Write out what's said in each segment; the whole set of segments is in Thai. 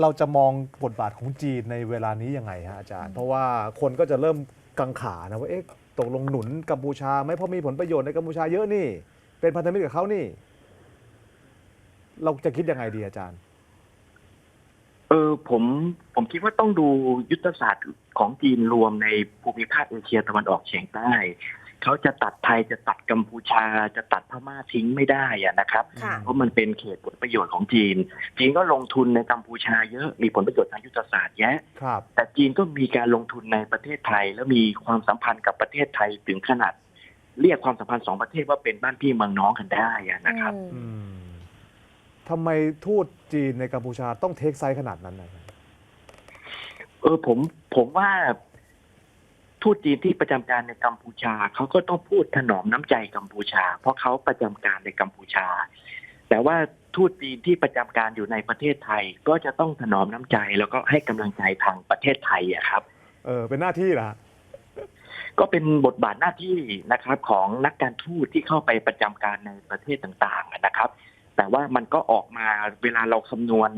เราจะมองบทบาทของจีนในเวลานี้ยังไงฮะอาจารย์ เพราะว่าคนก็จะเริ่มกังขานะว่าเอ๊ะตกลงหนุนกัมพูชาไหมเพราะมีผลประโยชน์ในกัมพูชาเยอะนี่ เป็นพันธมิตรกับเขานี่ เราจะคิดยังไงดีอาจารย์ เออผมผมคิดว่าต้องดูยุทธศาสตร์ของจีนรวมในภูมิภาคเอเชียตะวันออกเฉียงใต้ เขาจะตัดไทยจะตัดกัมพูชา จะตัดพม่าทิ้งไม่ได้อะนะครับ ค่ะ เพราะมันเป็นเขตผลประโยชน์ของจีน จีนก็ลงทุนในกัมพูชาเยอะมีผลประโยชน์ทางยุทธศาสตร์แยะ ครับ แต่จีนก็มีการลงทุนในประเทศไทย แล้วมีความสัมพันธ์กับประเทศไทยถึงขนาด เรียกความสัมพันธ์สองประเทศว่าเป็นบ้านพี่เมืองน้องกันได้อะนะครับ อืมอืมทำไมทูตจีนในกัมพูชาต้องเทคไซส์ขนาดนั้นนะเออผมผมว่า ทูตจีนที่ประจำการในกัมพูชาเขาก็ต้องพูดถนอมน้ำใจกัมพูชา เพราะเขาประจำการในกัมพูชา แต่ว่าทูตจีนที่ประจำการอยู่ในประเทศไทย ก็จะต้องถนอมน้ำใจแล้วก็ให้กำลังใจทางประเทศไทยอะครับ เออเป็นหน้าที่เหรอฮะก็เป็นบทบาทหน้าที่นะครับ ของนักการทูตที่เข้าไปประจำการในประเทศต่างๆนะครับ แต่ว่ามันก็ออกมาเวลาเราคำนวณ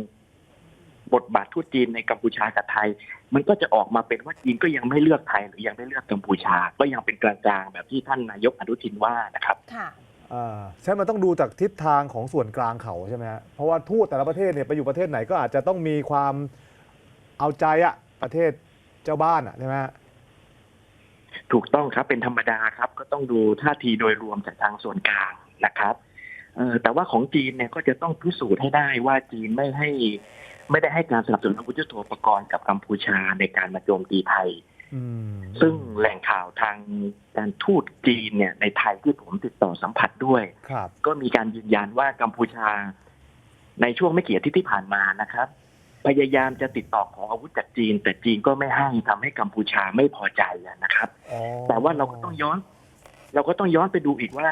บทบาททูตจีนในกัมพูชากับไทย มันก็จะออกมาเป็นว่าจีนก็ยังไม่เลือกไทยหรือยังไม่เลือกกัมพูชา ก็ยังเป็นกลางๆแบบที่ท่านนายกอนุทินว่านะครับค่ะอ่าใช่ มันต้องดูจากทิศทางของส่วนกลางเขาใช่ไหมฮะ เพราะว่าทูตแต่ละประเทศเนี่ยไปอยู่ประเทศไหนก็อาจจะต้องมีความเอาใจอะประเทศเจ้าบ้านอะใช่ไหมฮะถูกต้องครับเป็นธรรมดาครับ ก็ต้องดูท่าทีโดยรวมจากทางส่วนกลางนะครับเอ่อแต่ว่าของจีนเนี่ยก็จะต้องพิสูจน์ให้ได้ว่าจีนไม่ให้ ไม่ได้ให้การสนับสนุนอาวุธยุทโธปกรณ์กับกัมพูชาในการมาโจมตีไทยอืมซึ่งแหล่งข่าวทางการทูตจีนเนี่ย ในไทยที่ผมติดต่อสัมผัสด้วยครับก็มีการยืนยันว่ากัมพูชา ในช่วงไม่กี่อาทิตย์ที่ผ่านมานะครับ พยายามจะติดต่อขออาวุธจากจีน แต่จีนก็ไม่ให้ทำให้กัมพูชาไม่พอใจอะนะครับอ๋อแต่ว่าเราก็ต้องย้อน เราก็ต้องย้อนไปดูอีกว่า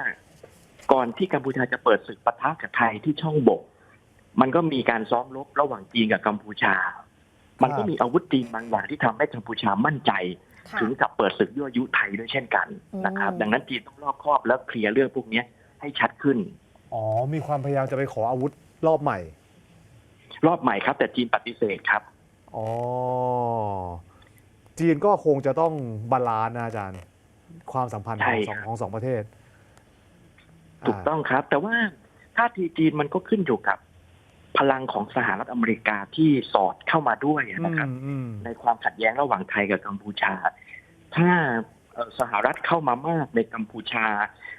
ก่อนที่กัมพูชาจะเปิดศึกปะทะกับไทยที่ช่องบก มันก็มีการซ้อมรบระหว่างจีนกับกัมพูชา มันก็มีอาวุธจีนบางอย่างที่ทำให้กัมพูชามั่นใจค่ะถึงกับเปิดศึกยั่วยุไทยด้วยเช่นกันนะครับอืมดังนั้นจีนต้องรอบคอบแล้วเคลียร์เรื่องพวกเนี้ยให้ชัดขึ้น อ๋อ มีความพยายามจะไปขออาวุธรอบใหม่ รอบใหม่ครับ แต่จีนปฏิเสธครับ อ๋อ จีนก็คงจะต้องบาลานซ์นะอาจารย์ ความสัมพันธ์ของใช่สองครับของสองประเทศ ถูกต้องครับ แต่ว่าท่าทีจีนมันก็ขึ้นอยู่กับ พลังของสหรัฐอเมริกาที่สอดเข้ามาด้วยอ่านะครับอืมอืมในความขัดแย้งระหว่างไทยกับกัมพูชา ถ้าเอ่อสหรัฐเข้ามามากในกัมพูชา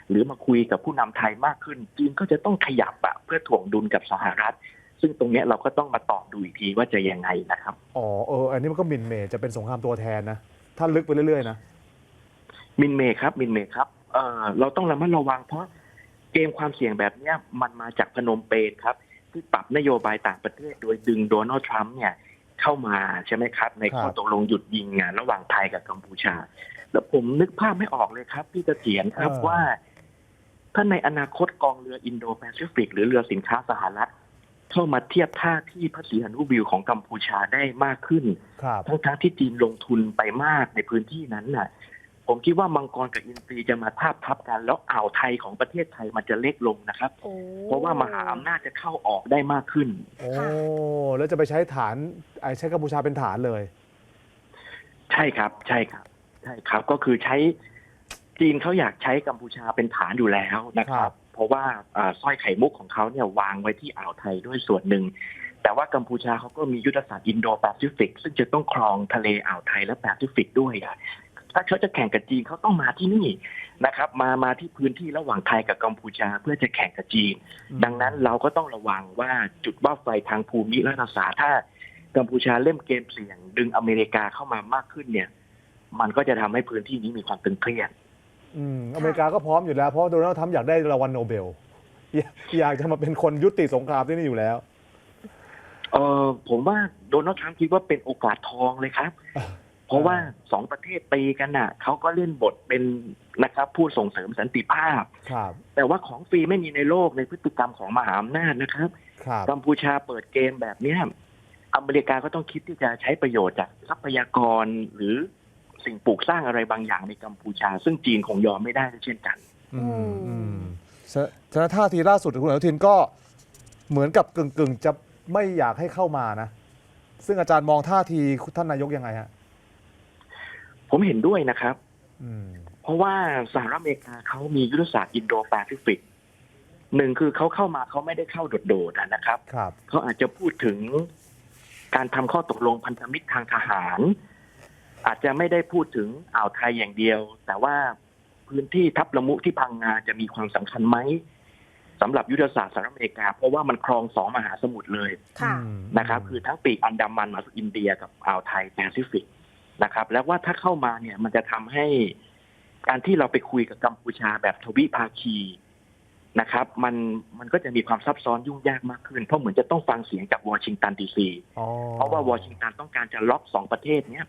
หรือมาคุยกับผู้นำไทยมากขึ้นจีนก็จะต้องขยับอะเพื่อถ่วงดุลกับสหรัฐ ซึ่งตรงเนี้ยเราก็ต้องมาตอบดูอีกทีว่าจะยังไงนะครับ อ๋อเออ อันนี้มันก็หมินเมย์จะเป็นสงครามตัวแทนนะ ถ้าลึกไปเรื่อยๆนะ มินเมย์ครับ มินเมย์ครับเอ่อเราต้องระมัดระวังเพราะเกมความเสี่ยงแบบเนี้ยมันมาจากพนมเปญครับ ที่ปรับนโยบายต่างประเทศ โดยดึงโดนัลด์ทรัมป์เนี่ยเข้ามาใช่ไหมครับ ในข้อครับตกลงหยุดยิงอะระหว่างไทยกับกัมพูชา แล้วผมนึกภาพไม่ออกเลยครับ พี่เสถียรครับว่า ถ้าในอนาคตกองเรืออินโดแปซิฟิก หรือเรือสินค้าสหรัฐเข้ามาเทียบท่าที่พระศรีหนุวิวของกัมพูชาได้มากขึ้นครับทั้งทั้งๆที่จีนลงทุนไปมากในพื้นที่นั้นน่ะ ผมคิดว่ามังกรกับอินทรีจะมาทาบทับกัน แล้วอ่าวไทยของประเทศไทยมันจะเล็กลงนะครับ โอ้เพราะว่ามหาอำนาจจะเข้าออกได้มากขึ้น โอ้ค่ะแล้วจะไปใช้ฐานไอ้ใช้กัมพูชาเป็นฐานเลย ใช่ครับ ใช่ครับ ใช่ครับ ก็คือใช้จีนเขาอยากใช้กัมพูชาเป็นฐานอยู่แล้วนะคครัรับ บ เพราะว่าอ่าสร้อยไข่มุกของเขาเนี่ยวางไว้ที่อ่าวไทยด้วยส่วนหนึ่ง แต่ว่ากัมพูชาเขาก็มียุทธศาสตร์อินโดแปซิฟิก ซึ่งจะต้องครองทะเลอ่าวไทยและแปซิฟิกด้วยอะ ถ้าเขาจะแข่งกับจีนเขาต้องมาที่นี่นะครับ มามาที่พื้นที่ระหว่างไทยกับกัมพูชาเพื่อจะแข่งกับจีน ดังนั้นเราก็ต้องระวังว่าจุดว่าไฟทางภูมิรัฐศาสตร์ถ้ากัมพูชาเล่นเกมเสี่ยง ดึงอเมริกาเข้ามามากขึ้นเนี่ย มันก็จะทำให้พื้นที่นี้มีความตึงเครียดอืมอเมริกาก็พร้อมอยู่แล้ว เพราะโดนัลด์ทรัมป์อยากได้รางวัลโนเบล อยากอยากจะมาเป็นคนยุติสงครามที่นี่อยู่แล้วเออผมว่าโดนัลด์ทรัมป์คิดว่าเป็นโอกาสทองเลยครับเพ ราะว่าสองประเทศตีกันน่ะเขาก็เล่นบทเป็นนะครับ ผู้ส่งเสริมสันติภาพ ครับ แต่ว่าของฟรีไม่มีในโลกในพฤติกรรมของมหาอำนาจนะครับ ครับ กัมพูชาเปิดเกมแบบเนี้ยอเมริกาก็ต้องคิดที่จะใช้ประโยชน์จากทรัพยากรหรือสิ่งปลูกสร้างอะไรบางอย่างในกัมพูชา ซึ่งจีนคงยอมไม่ได้เช่นกัน อืมอืมฉะฉะนั้นท่าทีล่าสุดของคุณอนุทินก็เหมือนกับกึ่งกึ่งๆจะไม่อยากให้เข้ามานะ ซึ่งอาจารย์มองท่าทีท่านนายกยังไงฮะ ผมเห็นด้วยนะครับอืมเพราะว่าสหรัฐอเมริกาเขามียุทธศาสตร์อินโดแปซิฟิกหนึ่งคือเขาเข้ามาเขาไม่ได้เข้าโดดๆอะนะครับครับเขาอาจจะพูดถึงการทำข้อตกลงพันธมิตรทางทหาร อาจจะไม่ได้พูดถึงอ่าวไทยอย่างเดียว แต่ว่าพื้นที่ทับละมุที่พังงาจะมีความสำคัญไหมสำหรับยุทธศาสตร์สหรัฐอเมริกา เพราะว่ามันครองสองมหาสมุทรเลยค่ะอืมนะครับ คือทั้งปีกอันดามันมาสู่อินเดียกับอ่าวไทยแปซิฟิก นะครับ แล้วว่าถ้าเข้ามาเนี่ยมันจะทำให้การที่เราไปคุยกับกัมพูชาแบบทวิภาคีนะครับ มันมันก็จะมีความซับซ้อนยุ่งยากมากขึ้น เพราะเหมือนจะต้องฟังเสียงจากวอชิงตันดีซีอ๋อเพราะว่าวอชิงตันต้องการจะล็อกสองประเทศเนี้ย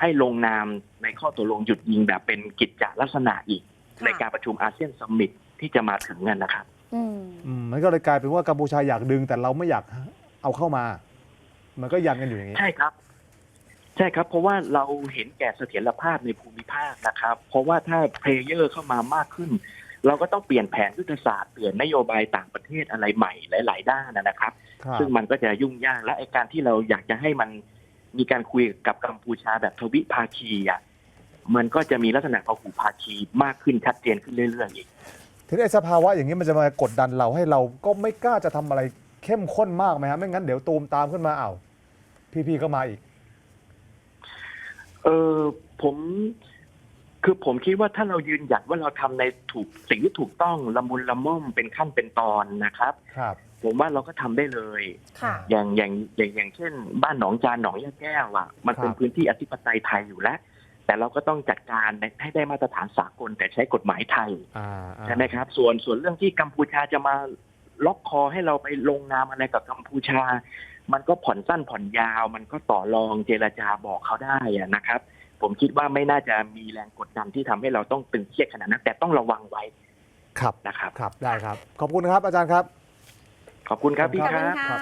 ให้ลงนามในข้อตกลงหยุดยิงแบบเป็นกิจจลักษณะอีกค่ะในการประชุมอาเซียนซัมมิตที่จะมาถึงนั่นนะครับอืมอืมมันก็เลยกลายเป็นว่ากัมพูชาอยากดึงแต่เราไม่อยากเอาเข้ามา มันก็ยันกันอยู่อย่างนี้ ใช่ครับ ใช่ครับ เพราะว่าเราเห็นแก่เสถียรภาพในภูมิภาคนะครับ เพราะว่าถ้าเพลเยอร์เข้ามามากขึ้น เราก็ต้องเปลี่ยนแผนยุทธศาสตร์เปลี่ยนนโยบายต่างประเทศอะไรใหม่หลาย ๆ ด้านนะครับครับซึ่งมันก็จะยุ่งยากและไอการที่เราอยากจะให้มันมีการคุยกับกัมพูชาแบบทวิภาคีอะมันก็จะมีลักษณะพหุภาคีมากขึ้นชัดเจนขึ้นเรื่อยๆอีกทีนี้ไอ้สภาวะอย่างนี้มันจะมากดดันเราให้เราก็ไม่กล้าจะทำอะไรเข้มข้นมากไหมฮะไม่งั้นเดี๋ยวตูมตามขึ้นมาเอาพี่ๆก็มาอีก เออผมคือผมคิดว่าถ้าเรายืนหยัดว่าเราทำในถูกสิ่งที่ถูกต้องละมุนละม่อมเป็นขั้นเป็นตอนนะครับ ครับ ผมว่าเราก็ทำได้เลยค่ะอย่างอย่างอย่างอย่างเช่น บ้านหนองจานหนองยาแก้วอะมันเป็นครับพื้นที่อธิปไตยไทยอยู่แล้ว แต่เราก็ต้องจัดการให้ได้มาตรฐานสากลแต่ใช้กฎหมายไทยอ่าอ่าใช่ไหมครับ ส่วนส่วนเรื่องที่กัมพูชาจะมาล็อกคอให้เราไปลงนามอะไรกับกัมพูชา มันก็ผ่อนสั้นผ่อนยาว มันก็ต่อรองเจรจาบอกเขาได้อะนะครับ ผมคิดว่าไม่น่าจะมีแรงกดดันที่ทำให้เราต้องตึงเครียดขนาดนั้น แต่ต้องระวังไว้ครับนะครับครับได้ครับ ขอบคุณครับอาจารย์ครับ ขอบคุณครับพี่ขอบคคุณรับค่ะ